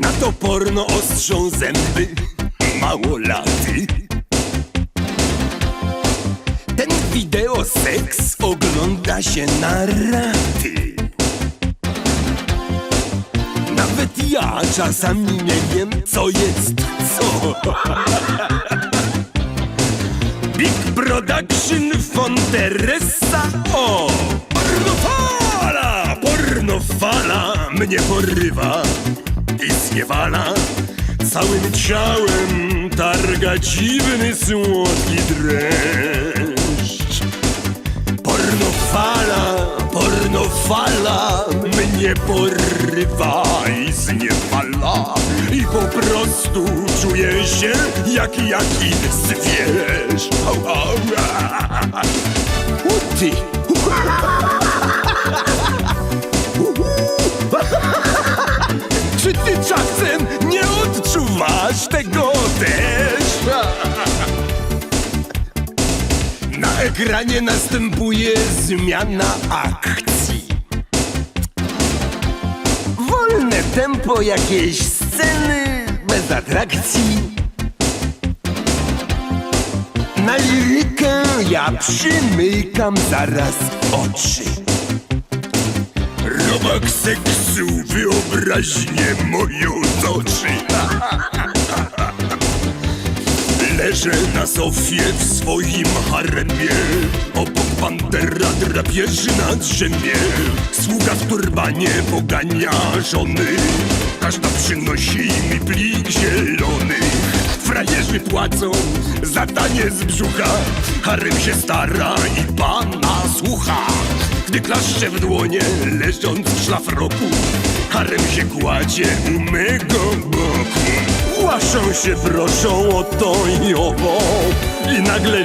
Na to porno ostrzą zęby małolaty. Ten wideo seks ogląda się na raty. Nawet ja czasami nie wiem, co jest co. Big Production Fonteresa O! Mnie porywa i zniewala Całym ciałem targa dziwny, słodki dreszcz. Pornofala, pornofala mnie porywa i zniewala. I po prostu czuję się jak jaki zwierz. Au, au, a. U, odczuwasz tego też? Na ekranie następuje zmiana akcji. Wolne tempo jakiejś sceny bez atrakcji. Na lirykę ja przymykam zaraz oczy. Robak seksu wyobraźnię moją toczy. Leżę na sofie w swoim haremie. Obok pantera drapieży na drzemie Sługa w turbanie pogania żony. Każda przynosi mi plik zielony. Frajerzy płacą za tanie z brzucha. Harem się stara i pana słucha. Gdy klaszcze w dłonie leżąc w szlafroku Harem się kładzie u mego boku Łaszą się, proszą o to i owo I nagle